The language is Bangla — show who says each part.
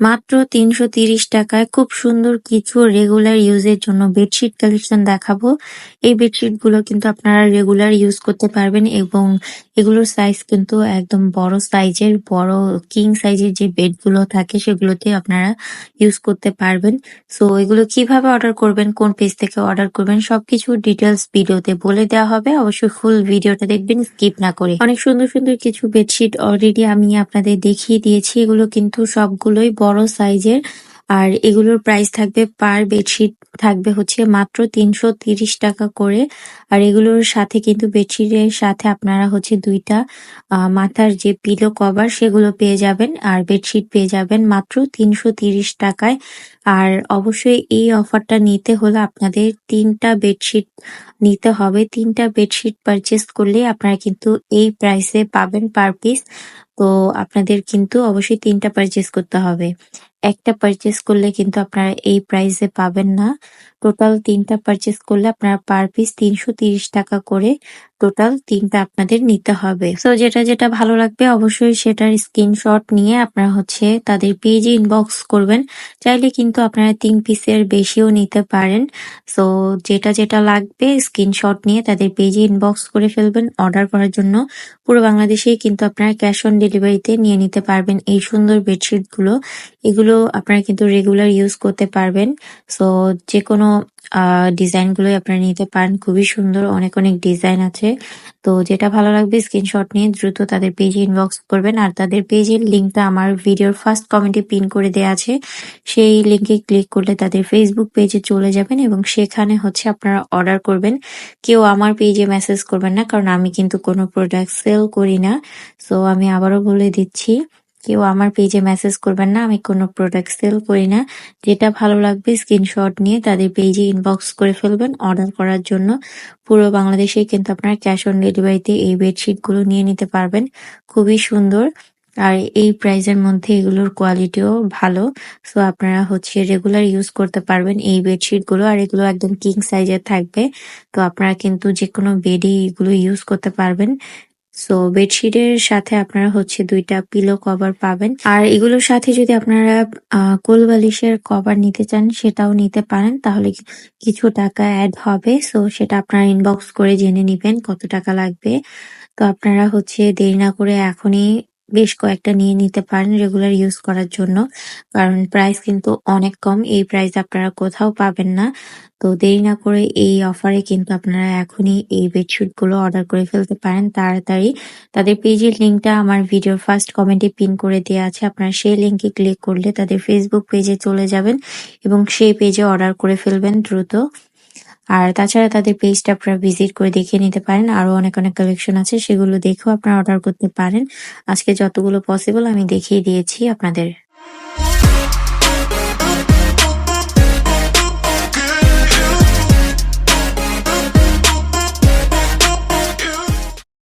Speaker 1: মাত্র তিনশো তিরিশ টাকায় খুব সুন্দর কিছু রেগুলার ইউজের জন্য বেডশিট কালেকশন দেখাবো। এই বেডশিটগুলো কিন্তু আপনারা রেগুলার ইউজ করতে পারবেন এবং এগুলোর সাইজ কিন্তু একদম বড় সাইজের বড় কিং সাইজের যে বেডগুলো থাকে সেগুলোতে আপনারা ইউজ করতে পারবেন। সো এগুলো কীভাবে অর্ডার করবেন, কোন পেজ থেকে অর্ডার করবেন, সবকিছু ডিটেলস ভিডিওতে বলে দেওয়া হবে। অবশ্যই ফুল ভিডিওটা দেখবেন স্কিপ না করে। অনেক সুন্দর সুন্দর কিছু বেডশিট অলরেডি আমি আপনাদের দেখিয়ে দিয়েছি। এগুলো কিন্তু সবগুলোই বড় সাইজের আর এগুলোর প্রাইস থাকবে পার বেডশিট থাকবে হচ্ছে মাত্র তিনশো তিরিশ টাকা করে। আর এগুলোর সাথে কিন্তু বেডশিটের সাথে আপনারা হচ্ছে দুইটা মাথার যে পিলো কভার সেগুলো পেয়ে যাবেন আর বেডশিট পেয়ে যাবেন মাত্র তিনশো তিরিশ টাকায়। আর অবশ্যই এই অফারটা নিতে হলে আপনাদের তিনটা বেডশিট নিতে হবে। তিনটা বেডশিট পারচেস করলে আপনারা কিন্তু এই প্রাইসে পাবেন পার পিস তো আপনাদের কিন্তু অবশ্যই তিনটা পারচেস করতে হবে। একটা পারচেস করলে কিন্তু আপনারা এই প্রাইসে পাবেন না। টোটাল তিনটা পারচেস করলে আপনার পার পিস তিনশো তিরিশ টাকা করে টোটাল তিনটা আপনাদের নিতে হবে। তো যেটা যেটা ভালো লাগবে অবশ্যই সেটার স্ক্রিনশট নিয়ে আপনারা হচ্ছে তাদের পেজে ইনবক্স করবেন। চাইলে কিন্তু আপনারা তিন পিসের বেশিও নিতে পারেন। সো যেটা যেটা লাগবে স্ক্রিনশট নিয়ে তাদের পেজে ইনবক্স করে ফেলবেন। অর্ডার করার জন্য পুরো বাংলাদেশেই কিন্তু আপনারা ক্যাশ অন ডেলিভারিতে নিয়ে নিতে পারবেন এই সুন্দর বেডশিটগুলো। এগুলো আপনারা কিন্তু রেগুলার ইউজ করতে পারবেন। সো যে কোনো ডিজাইন গুলোই আপনারা নিতে পারেন। খুবই সুন্দর, অনেক অনেক ডিজাইন আছে। তো যেটা ভালো লাগবে স্ক্রিনশট নিয়ে দ্রুত তাদের পেজে ইনবক্স করবেন। আর তাদের পেজের লিঙ্কটা আমার ভিডিওর ফার্স্ট কমেন্টে পিন করে দেওয়া আছে। সেই লিঙ্কে ক্লিক করলে তাদের ফেসবুক পেজে চলে যাবেন এবং সেখানে হচ্ছে আপনারা অর্ডার করবেন। কেউ আমার পেজে মেসেজ করবেন না, কারণ আমি কিন্তু কোনো প্রোডাক্ট সেল করি না। সো আমি আবারও বলে দিচ্ছি কেউ আমার পেজে মেসেজ করবেন না, আমি কোনো প্রোডাক্ট সেল করি না। যেটা ভালো লাগবে স্ক্রিনশট নিয়ে তাদের পেজে ইনবক্স করে ফেলবেন অর্ডার করার জন্য। পুরো বাংলাদেশে কিন্তু আপনারা ক্যাশ অন ডেলিভারিতে এই বেডশিটগুলো নিয়ে নিতে পারবেন। খুবই সুন্দর। আর এই প্রাইজের মধ্যে এগুলোর কোয়ালিটিও ভালো। সো আপনারা হচ্ছে রেগুলার ইউজ করতে পারবেন এই বেডশিটগুলো। আর এগুলো একদম কিং সাইজের থাকবে। তো, আপনারা কিন্তু যে কোনো বেডে এগুলো ইউজ করতে পারবেন। সো বেডশিটের সাথে আপনারা হচ্ছে দুইটা পিলো কভার পাবেন। আর এগুলোর সাথে যদি আপনারা কোল বালিশের কভার নিতে চান, সেটাও নিতে পারেন। তাহলে কিছু টাকা অ্যাড হবে। সো সেটা আপনারা ইনবক্স করে জেনে নিবেন কত টাকা লাগবে। তো আপনারা হচ্ছে দেরি না করে এখনই বেশ কয়েকটা নিয়ে নিতে পারেন রেগুলার ইউজ করার জন্য। কারণ প্রাইস কিন্তু অনেক কম, এই প্রাইস আপনারা কোথাও পাবেন না। তো দেরি না করে এই অফারে কিন্তু আপনারা এখনই এই বেডশিটগুলো অর্ডার করে ফেলতে পারেন তাড়াতাড়ি। তাদের পেজের লিঙ্কটা আমার ভিডিওর ফার্স্ট কমেন্টে পিন করে দেওয়া আছে। আপনারা সেই লিঙ্কে ক্লিক করলে তাদের ফেসবুক পেজে চলে যাবেন এবং সেই পেজে অর্ডার করে ফেলবেন দ্রুত। আর তাছাড়া তাদের পেজটা আপনারা ভিজিট করে দেখে নিতে পারেন। আরও অনেক অনেক কালেকশন আছে, সেগুলো দেখেও আপনারা অর্ডার করতে পারেন। আজকে যতগুলো পসিবল আমি দেখিয়ে দিয়েছি আপনাদের।